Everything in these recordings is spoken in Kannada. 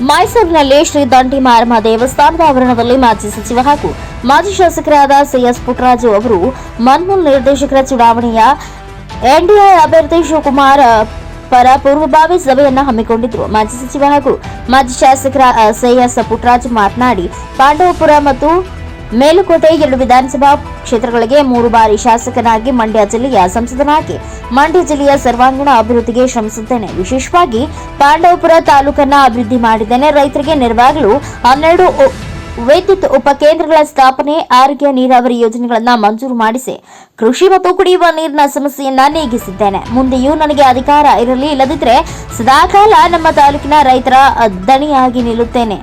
ಮೈಸೂರಿನಲ್ಲಿ ಶ್ರೀ ದಂಡಿ ಮಾರಮ್ಮ ದೇವಸ್ಥಾನದ ಆವರಣದಲ್ಲಿ ಮಾಜಿ ಸಚಿವ ಹಾಗೂ ಮಾಜಿ ಶಾಸಕರಾದ ಸಿಎಸ್ ಪುಟ್ಟರಾಜು ಅವರು ಮನ್ಮೂಲ್ ನಿರ್ದೇಶಕರ ಚುನಾವಣೆಯ ಎನ್ಡಿಎ ಅಭ್ಯರ್ಥಿ ಶಿವಕುಮಾರ್ ಪರ ಪೂರ್ವಭಾವಿ ಸಭೆಯನ್ನು ಹಮ್ಮಿಕೊಂಡಿದ್ರು. ಮಾಜಿ ಸಚಿವ ಹಾಗೂ ಮಾಜಿ ಶಾಸಕರ ಸಿಎಸ್ ಪುಟ್ಟರಾಜು ಮಾತನಾಡಿ, ಪಾಂಡವಪುರ ಮತ್ತು ಮೇಲುಕೋಟೆ ಎರಡು ವಿಧಾನಸಭಾ ಕ್ಷೇತ್ರಗಳಿಗೆ ಮೂರು ಬಾರಿ ಶಾಸಕನಾಗಿ ಮಂಡ್ಯ ಜಿಲ್ಲೆಯ ಸಂಸದನಾಗಿ, ಮಂಡ್ಯ ಜಿಲ್ಲೆಯ ಸರ್ವಾಂಗೀಣ ಅಭಿವೃದ್ಧಿಗೆ ಶ್ರಮಿಸುತ್ತೇನೆ ವಿಶೇಷವಾಗಿ ಪಾಂಡವಪುರ ತಾಲೂಕನ್ನ ಅಭಿವೃದ್ಧಿ ಮಾಡಿದ್ದೇನೆ. ರೈತರಿಗೆ ನೆರವಾಗಲು ಹನ್ನೆರಡು ವೈದ್ಯುತ್ ಉಪಕೇಂದ್ರಗಳ ಸ್ಥಾಪನೆ, ಆರೋಗ್ಯ, ನೀರಾವರಿ ಯೋಜನೆಗಳನ್ನು ಮಂಜೂರು ಮಾಡಿಸಿ, ಕೃಷಿ ಮತ್ತು ಕುಡಿಯುವ ನೀರಿನ ಸಮಸ್ಯೆಯನ್ನ ನೀಗಿಸಿದ್ದೇನೆ. ಮುಂದೆಯೂ ನನಗೆ ಅಧಿಕಾರ ಇರಲಿ, ಇಲ್ಲದಿದ್ರೆ ಸದಾಕಾಲ ನಮ್ಮ ತಾಲೂಕಿನ ರೈತರ ದಣಿಯಾಗಿ ನಿಲ್ಲುತ್ತೇನೆ.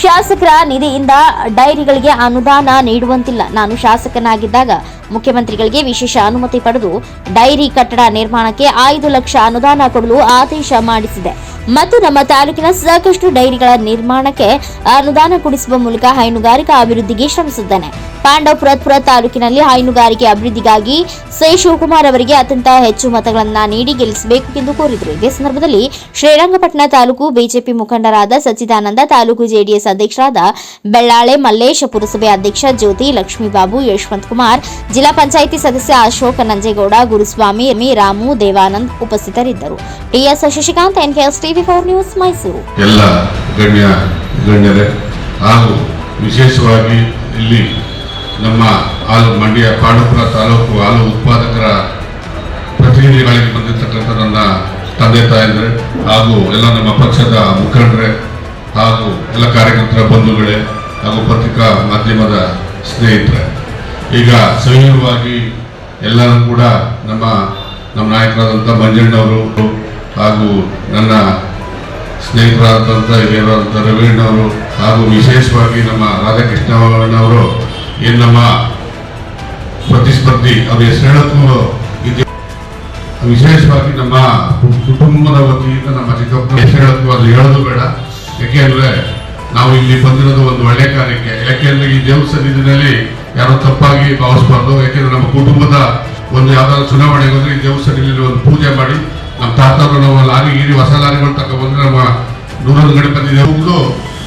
ಶಾಸಕರ ನಿಧಿಯಿಂದ ಡೈರಿಗಳಿಗೆ ಅನುದಾನ ನೀಡುವಂತಿಲ್ಲ. ನಾನು ಶಾಸಕನಾಗಿದ್ದಾಗ ಮುಖ್ಯಮಂತ್ರಿಗಳಿಗೆ ವಿಶೇಷ ಅನುಮತಿ ಪಡೆದು ಡೈರಿ ಕಟ್ಟಡ ನಿರ್ಮಾಣಕ್ಕೆ ಐದು ಲಕ್ಷ ಅನುದಾನ ಕೊಡಲು ಆದೇಶ ಮಾಡಿಸಿದೆ. ಮತ್ತು ನಮ್ಮ ತಾಲೂಕಿನ ಸಾಕಷ್ಟು ಡೈರಿಗಳ ನಿರ್ಮಾಣಕ್ಕೆ ಅನುದಾನ ಕೊಡಿಸುವ ಮೂಲಕ ಹೈನುಗಾರಿಕಾ ಅಭಿವೃದ್ಧಿಗೆ ಶ್ರಮಿಸಿದ್ದೇನೆ. ಪಾಂಡವಪುರ ತಾಲೂಕಿನಲ್ಲಿ ಹೈನುಗಾರಿಕೆ ಅಭಿವೃದ್ಧಿಗಾಗಿ ಸೈ ಶಿವಕುಮಾರ್ ಅವರಿಗೆ ಅತ್ಯಂತ ಹೆಚ್ಚು ಮತಗಳನ್ನು ನೀಡಿ ಗೆಲ್ಲಿಸಬೇಕು ಎಂದು ಕೋರಿದರು. ಇದೇ ಸಂದರ್ಭದಲ್ಲಿ ಶ್ರೀರಂಗಪಟ್ಟಣ ತಾಲೂಕು ಬಿಜೆಪಿ ಮುಖಂಡರಾದ ಸಚ್ಚಿದಾನಂದ, ತಾಲೂಕು ಜೆಡಿಎಸ್ ಅಧ್ಯಕ್ಷರಾದ ಬೆಳ್ಳಾಳೆ ಮಲ್ಲೇಶ್, ಪುರಸಭೆ ಅಧ್ಯಕ್ಷ ಜ್ಯೋತಿ ಲಕ್ಷ್ಮೀಬಾಬು, ಯಶವಂತ್ ಕುಮಾರ್, ಜಿಲ್ಲಾ ಪಂಚಾಯಿತಿ ಸದಸ್ಯ ಅಶೋಕ ನಂಜೇಗೌಡ, ಗುರುಸ್ವಾಮಿ ರಾಮು, ದೇವಾನಂದ್ ಉಪಸ್ಥಿತರಿದ್ದರು. T S Shashikant N K S TV four news Mysuru ಎಲ್ಲ ಗಣ್ಯ ಗಣ್ಯರೇ, ಹಾಗೂ ವಿಶೇಷವಾಗಿ ಇಲ್ಲಿ ನಮ್ಮ ಹಾಲು ಮಂಡ್ಯ ಪಾಂಡವಪುರ ತಾಲೂಕು ಹಾಲು ಉತ್ಪಾದಕರ ಪ್ರತಿನಿಧಿಗಳಿಗೆ ಬಂದಿರತಕ್ಕಂಥ ನನ್ನ ತಂದೆ ತಾಯಂದ್ರೆ, ಹಾಗೂ ಎಲ್ಲ ನಮ್ಮ ಪಕ್ಷದ ಮುಖಂಡರೇ, ಹಾಗೂ ಎಲ್ಲ ಕಾರ್ಯಕರ್ತರ ಬಂಧುಗಳೇ, ಹಾಗೂ ಪತ್ರಿಕಾ ಮಾಧ್ಯಮದ ಸ್ನೇಹಿತರೆ. ಈಗ ಸವಿರವಾಗಿ ಎಲ್ಲರೂ ಕೂಡ ನಮ್ಮ ನಮ್ಮ ನಾಯಕರಾದಂಥ ಮಂಜಣ್ಣವರು ಹಾಗೂ ನನ್ನ ಸ್ನೇಹಿತರಾದಂಥ ಹಿರಿಯರಾದಂಥ ರವೀಣ್ಣವರು ಹಾಗೂ ವಿಶೇಷವಾಗಿ ನಮ್ಮ ರಾಧಾಕೃಷ್ಣನವರು ಏನು ನಮ್ಮ ಪ್ರತಿಸ್ಪರ್ಧಿ ಅವ್ರ ಹೆಸರು ಇದೆ. ವಿಶೇಷವಾಗಿ ನಮ್ಮ ಕುಟುಂಬದ ವತಿಯಿಂದ ನಮ್ಮ ಚಿಕ್ಕಪ್ಪ ಹೆಸರು ಅಲ್ಲಿ ಹೇಳೋದು ಬೇಡ. ಯಾಕೆಂದ್ರೆ ನಾವು ಇಲ್ಲಿ ಬಂದಿರೋದು ಒಂದು ಒಳ್ಳೆ ಕಾರ್ಯಕ್ಕೆ. ಯಾಕೆಂದ್ರೆ ಈ ದೇವಸ್ಥಾನದಲ್ಲಿ ಯಾರೋ ತಪ್ಪಾಗಿ ಭಾವಿಸ್ಬಾರ್ದು. ಯಾಕೆಂದ್ರೆ ನಮ್ಮ ಕುಟುಂಬದ ಒಂದು ಯಾವುದಾದ್ರು ಚುನಾವಣೆಗೆ ಹೋದರೆ ಈ ದೇವಸ್ಥಾನದಲ್ಲಿ ಒಂದು ಪೂಜೆ ಮಾಡಿ ನಮ್ಮ ತಾತರು ನಾವು ಲಾರಿ ಗೀರಿ ಹೊಸ ಲಾರಿಗಳು ತಗೊಂಡ್ಬಂದ್ರೆ ನಮ್ಮ ನೂರೊಂದು ಗಣಪತಿ ದೇವರು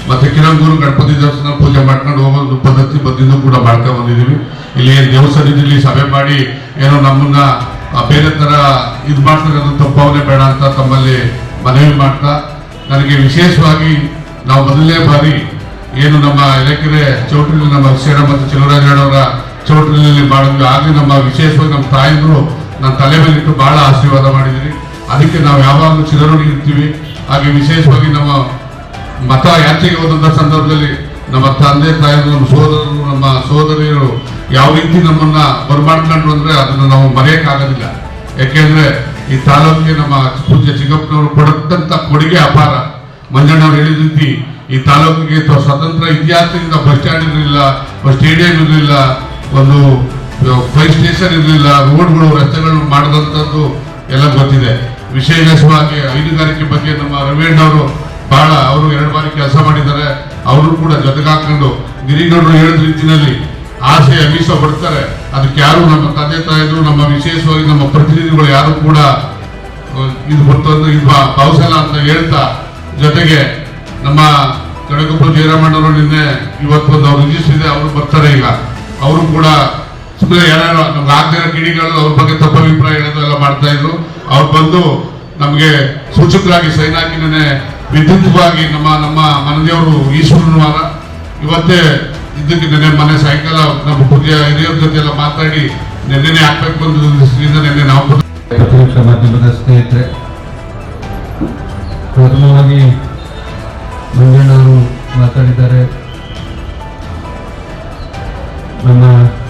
ಮತ್ತೆ ಕಿರಂಗೂರು ಗಣಪತಿ ದೇವಸ್ಥಾನ ಪೂಜೆ ಮಾಡ್ಕೊಂಡು ಹೋಗೋದು ಪದ್ಧತಿ ಬಂದಿದ್ದು ಕೂಡ ಮಾಡ್ಕೊಂಡು ಬಂದಿದ್ದೀವಿ. ಇಲ್ಲಿ ದೇವಸ್ಥಾನದಲ್ಲಿ ಸಭೆ ಮಾಡಿ ಏನೋ ನಮ್ಮನ್ನ ಬೇರೆ ತರ ಇದು ಮಾಡ್ತಕ್ಕಂಥ ತಪ್ಪಾವನೆ ಬೇಡ ಅಂತ ತಮ್ಮಲ್ಲಿ ಮನವಿ ಮಾಡ್ತಾ, ನನಗೆ ವಿಶೇಷವಾಗಿ ನಾವು ಮೊದಲನೇ ಬಾರಿ ಏನು ನಮ್ಮ ಎಲೆಕೆರೆ ಚೌಟ್ರಿಲಿ ನಮ್ಮ ಶೇಣ ಮತ್ತು ಚೆಲುವರಾಜನವರ ಚೌಟ್ರಿನಲ್ಲಿ ಮಾಡಿದ್ವಿ ಆಗಲಿ ನಮ್ಮ ವಿಶೇಷವಾಗಿ ನಮ್ಮ ತಾಯಂದರು ನನ್ನ ತಲೆ ಮೇಲೆ ಇಟ್ಟು ಬಹಳ ಆಶೀರ್ವಾದ ಮಾಡಿದಿರಿ ಅದಕ್ಕೆ ನಾವು ಯಾವಾಗಲೂ ಚಿರಋಣಿ ಇರ್ತೀವಿ. ಹಾಗೆ ವಿಶೇಷವಾಗಿ ನಮ್ಮ ಮತ ಯಾಚೆಗೆ ಹೋದಂಥ ಸಂದರ್ಭದಲ್ಲಿ ನಮ್ಮ ತಂದೆ ತಾಯಿ ನಮ್ಮ ಸೋದರರು, ನಮ್ಮ ಸೋದರಿಯರು ಯಾವ ರೀತಿ ನಮ್ಮನ್ನ ಬರ್ಮಾಡ್ಕೊಂಡ್ರು ಅಂದ್ರೆ ಅದನ್ನು ನಾವು ಮರೆಯಕ್ಕಾಗೋದಿಲ್ಲ. ಯಾಕೆಂದ್ರೆ ಈ ತಾಲೂಕಿಗೆ ನಮ್ಮ ಪೂಜ್ಯ ಚಿಕ್ಕಪ್ಪನವರು ಕೊಡದಂತ ಕೊಡುಗೆ ಅಪಾರ. ಮಂಜಣ್ಣವ್ರು ಹೇಳಿದ ರೀತಿ ಈ ತಾಲೂಕಿಗೆ ಸ್ವತಂತ್ರ ಇತಿಹಾಸದಿಂದ ಬಸ್ ಸ್ಟ್ಯಾಂಡ್ ಇರಲಿಲ್ಲ ಸ್ಟೇಡಿಯಂ ಇರಲಿಲ್ಲ, ಒಂದು ಫೈವ್ ಸ್ಟೇಷನ್ ಇರಲಿಲ್ಲ, ರೋಡ್ಗಳು, ರಸ್ತೆಗಳು ಮಾಡಿದಂಥದ್ದು ಎಲ್ಲ ಗೊತ್ತಿದೆ. ವಿಶೇಷವಾಗಿ ಹೈನುಗಾರಿಕೆ ಬಗ್ಗೆ ನಮ್ಮ ರವೀಣ್ ಅವರು ಬಹಳ, ಅವರು ಎರಡು ಬಾರಿ ಕೆಲಸ ಮಾಡಿದ್ದಾರೆ. ಅವರು ಕೂಡ ಜೊತೆಗಾಕೊಂಡು ಗಿರಿಗೌಡರು ಹೇಳಿದ ರೀತಿಯಲ್ಲಿ ಆಸೆ ಮೀಸ ಬರ್ತಾರೆ ಅದಕ್ಕೆ ಯಾರು ನಮ್ಮ ತಂದೆ ತಾಯಿದ್ರು ನಮ್ಮ ವಿಶೇಷವಾಗಿ ನಮ್ಮ ಪ್ರತಿನಿಧಿಗಳು ಯಾರು ಕೂಡ ಇದು ಬರ್ತಂದ್ರೆ ಇದು ಭಾವಿಸಲ್ಲ ಅಂತ ಹೇಳ್ತಾ ಜೊತೆಗೆ ನಮ್ಮ ಕಡಕಪ್ಪ ಜಯರಾಮಣ್ಣವರು ನಿನ್ನೆ ಇವತ್ತು ಒಂದು ನಿಜಿಸಿದೆ ಅವರು ಬರ್ತಾರೆ ಈಗ. ಅವರು ಕೂಡ ಸುಮ್ಮನೆ ಯಾರು ನಮ್ಗೆ ಆಗದೇ ಇರೋ ಕಿಡಿಗಳು, ಅವ್ರ ಬಗ್ಗೆ ತಪ್ಪು ಅಭಿಪ್ರಾಯ ಹೇಳೋದು ಎಲ್ಲ ಮಾಡ್ತಾ ಇದ್ರು. ಅವ್ರು ಬಂದು ನಮಗೆ ಸೂಚಕರಾಗಿ ಸೈನ್ ಹಾಕಿ ನೆನ್ನೆ ವಿದ್ಯುತ್ವಾಗಿ ನಮ್ಮ ನಮ್ಮ ಮನದೇವರು ಈಶ್ವರನವಾರ ಇವತ್ತೇ ಇದಕ್ಕೆ ನೆನೆ ಮನೆ ಸಾಯಂಕಾಲ ನಮ್ಮ ಪೂಜೆ ಹಿರಿಯರ ಜೊತೆ ಎಲ್ಲ ಮಾತಾಡಿ ನೆನ್ನೆನೆ ಹಾಕ್ಬೇಕು ಅಂತ ನೆನ್ನೆ ನಾವು ಪ್ರತಿಪಕ್ಷ ಮಾಧ್ಯಮದ ಸ್ನೇಹಿತರೆ, ಪ್ರಥಮವಾಗಿ ಮಂಜಣ್ಣವರು ಮಾತಾಡಿದ್ದಾರೆ. ನಮ್ಮ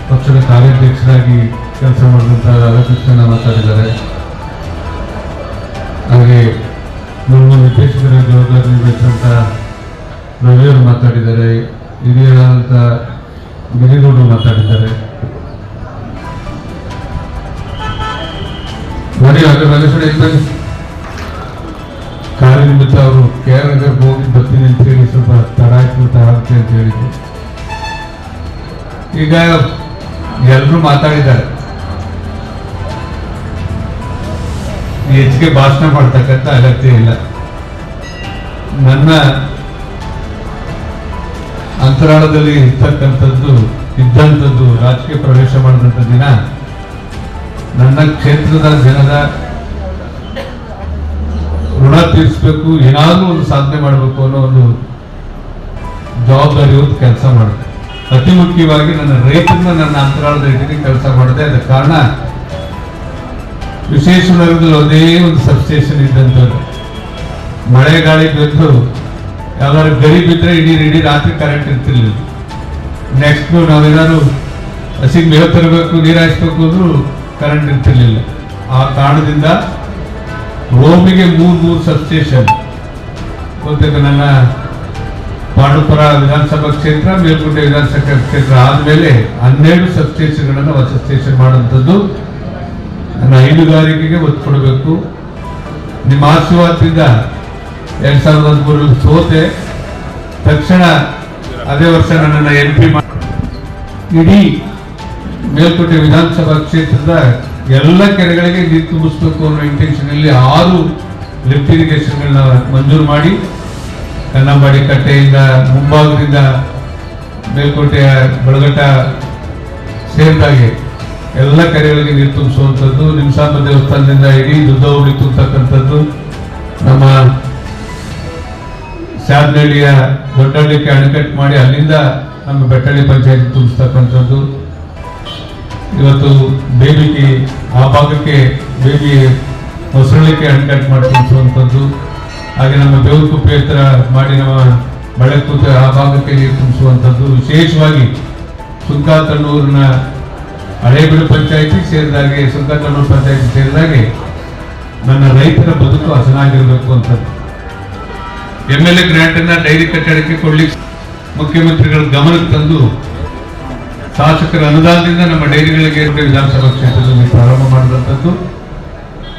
ಪಕ್ಷದ ಕಾರ್ಯಾಧ್ಯಕ್ಷರಾಗಿ ಕೆಲಸ ಮಾಡಿದಂಥ ರಾಧಾಕೃಷ್ಣನ ಮಾತಾಡಿದ್ದಾರೆ. ಹಾಗೆ ನಮ್ಮ ನಿರ್ದೇಶಕರ ಜವಾಬ್ದಾರಿ ನಿರ್ವಹಿಸಿದಂಥ ರವಿಯವರು ಮಾತಾಡಿದ್ದಾರೆ. ಹಿರಿಯರಾದಂಥ ಗಿರಿಗೌಡರು ಮಾತಾಡಿದ್ದಾರೆ. ನೋಡಿ ಅದರ ರಮೇಶ್ವರ ಕಾರ್ಯನಿಮಿತ್ತ ಕಾರ್ಯ ನಿಮಿತ್ತ ಅವರು ಕೆ ಆರ್ ನಗರ್ ಹೋಗಿ ಬರ್ತೀನಿ ಅಂತ ಹೇಳಿ ಸ್ವಲ್ಪ ತಡ ಆಯ್ತು ಅಂತ ಹೇಳಿದ್ರು. ಈಗ ಎಲ್ಲರೂ ಮಾತಾಡಿದ್ದಾರೆ. ಹೆಚ್ಚಿಗೆ ಭಾಷಣ ಮಾಡ್ತಕ್ಕಂಥ ಅಗತ್ಯ ಇಲ್ಲ. ನನ್ನ ಅಂತರಾಳದಲ್ಲಿ ಇರ್ತಕ್ಕಂಥದ್ದು, ಇದ್ದಂಥದ್ದು ರಾಜಕೀಯ ಪ್ರವೇಶ ಮಾಡಿದಂಥ ದಿನ, ನನ್ನ ಕ್ಷೇತ್ರದ ಜನರ ಋಣ ತೀರಿಸಬೇಕು, ಏನಾದರೂ ಒಂದು ಸಾಧನೆ ಮಾಡಬೇಕು ಅನ್ನೋ ಒಂದು ಜವಾಬ್ದಾರಿ ಕೆಲಸ ಮಾಡಿದೆ ಅತಿ ಮುಖ್ಯವಾಗಿ ನನ್ನ ರೈತರನ್ನ ನನ್ನ ಅಂತರಾಳದ ಇಟ್ಟಿಗೆ ಕೆಲಸ ಮಾಡಿದೆ ಅದಕ್ಕೆ ಕಾರಣ ವಿಶೇಷ ನಗರದಲ್ಲಿ ಒಂದೇ ಒಂದು ಸಬ್ಸ್ಟೇಷನ್ ಇದ್ದಂಥದ್ದು. ಮಳೆ ಗಾಳಿ ಬಿದ್ದು, ಯಾವ್ದಾದ್ರು ಗರಿ ಬಿದ್ದರೆ ಇಡೀ ಇಡೀ ರಾತ್ರಿ ಕರೆಂಟ್ ಇರ್ತಿರ್ಲಿಲ್ಲ. ನೆಕ್ಸ್ಟ್ ನಾವೇನಾದ್ರು ಹಸಿಗೆ ಮೇವು ತರಬೇಕು, ನೀರು ಹಾಯಿಸ್ಬೇಕು ಅಂದ್ರೂ ಕರೆಂಟ್ ಇರ್ತಿರ್ಲಿಲ್ಲ. ಆ ಕಾರಣದಿಂದ ರೋಮಿಗೆ ಮೂರು ಮೂರು ಸಬ್ಸ್ಟೇಷನ್ ಗೊತ್ತಿದೆ ನನ್ನ ಪಾಂಡುಪುರ ವಿಧಾನಸಭಾ ಕ್ಷೇತ್ರ ಮೇಲ್ಕೋಟೆ ವಿಧಾನಸಭಾ ಕ್ಷೇತ್ರ ಆದಮೇಲೆ ಹನ್ನೆರಡು ಸಬ್ಸ್ಟೇಷನ್ಗಳನ್ನು ಹೊಸ ಸ್ಟೇಷನ್ ಮಾಡುವಂಥದ್ದು. ನನ್ನ ಹೈನುಗಾರಿಕೆಗೆ ಒತ್ತು ಕೊಡಬೇಕು. ನಿಮ್ಮ ಆಶೀರ್ವಾದದಿಂದ ಎರಡ್ ಸಾವಿರದ ಹದಿಮೂರರಲ್ಲಿ ಸೋತೆ. ತಕ್ಷಣ ಅದೇ ವರ್ಷ ನನ್ನನ್ನು ಎಂ ಪಿ ಇಡೀ ಮೇಲ್ಕೋಟೆ ವಿಧಾನಸಭಾ ಕ್ಷೇತ್ರದ ಎಲ್ಲ ಕೆರೆಗಳಿಗೆ ನೀರು ತುಂಬಿಸ್ಬೇಕು ಅನ್ನೋ ಇಂಟೆನ್ಷನ್ ಅಲ್ಲಿ ಆರು ಲಿಫ್ಟ್ ಇರಿಗೇಷನ್ಗಳನ್ನ ಮಂಜೂರು ಮಾಡಿ. ಕನ್ನಂಬಾಡಿ ಕಟ್ಟೆಯಿಂದ ಮುಂಭಾಗದಿಂದ ಮೇಲ್ಕೋಟೆಯ ಬಳಗಟ್ಟ ಸೇರಿದಾಗೆ ಎಲ್ಲ ಕೆರೆಗಳಿಗೆ ನೀರು ತುಂಬಿಸುವಂಥದ್ದು, ನಿಮ್ಸಾಂಬ ದೇವಸ್ಥಾನದಿಂದ ಇಡೀ ದುದ್ದೌಳಿ ತುಂಬತಕ್ಕಂಥದ್ದು, ನಮ್ಮ ಶಾದ್ನಹಳ್ಳಿಯ ದೊಡ್ಡಹಳ್ಳಿಗೆ ಅಣೆಕಟ್ಟು ಮಾಡಿ ಅಲ್ಲಿಂದ ನಮ್ಮ ಬೆಟ್ಟಳ್ಳಿ ಪಂಚಾಯತ್ ತುಂಬಿಸ್ತಕ್ಕಂಥದ್ದು. ಇವತ್ತು ಬೇಬಿಗೆ ಆ ಭಾಗಕ್ಕೆ ಬೇಬಿ ಮೊಸರಳಿಕೆ ಅಣೆಕಟ್ಟು ಮಾಡಿ ತುಂಬಿಸುವಂಥದ್ದು. ಹಾಗೆ ನಮ್ಮ ಬೇವುಕುಪ್ಪೆ ಹತ್ರ ಮಾಡಿ ನಮ್ಮ ಬಳೆಕೂತ ಆ ಭಾಗಕ್ಕೆ ನೀರು ತುಂಬಿಸುವಂಥದ್ದು. ವಿಶೇಷವಾಗಿ ಸುಂಕಾತಣ್ಣೂರಿನ ಹಳೇಬೀಡು ಪಂಚಾಯಿತಿ ಸೇರಿದಾಗೆ ಸುಂಕಾತಣ್ಣೂರು ಪಂಚಾಯಿತಿ ಸೇರಿದಾಗೆ ನನ್ನ ರೈತರ ಬದುಕು ಹಸನಾಗಿರಬೇಕು ಅಂತದ್ದು. ಎಂ ಎಲ್ ಎ ಗ್ರಾಂಟ್ ಅನ್ನ ಡೈರಿ ಕಟ್ಟಡಕ್ಕೆ ಕೊಡ್ಲಿಕ್ಕೆ ಮುಖ್ಯಮಂತ್ರಿಗಳ ಗಮನಕ್ಕೆ ತಂದು ಶಾಸಕರ ಅನುದಾನದಿಂದ ನಮ್ಮ ಡೈರಿಗಳಿಗೆ ವಿಧಾನಸಭಾ ಕ್ಷೇತ್ರದಲ್ಲಿ ಪ್ರಾರಂಭ ಮಾಡಿದಂಥದ್ದು.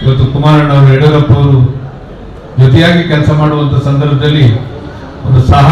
ಇವತ್ತು ಕುಮಾರಣ್ಣ ಅವರು ಯಡಿಯೂರಪ್ಪ ಅವರು ಜೊತೆಯಾಗಿ ಕೆಲಸ ಮಾಡುವಂತ ಸಂದರ್ಭದಲ್ಲಿ ಒಂದು ಸಹ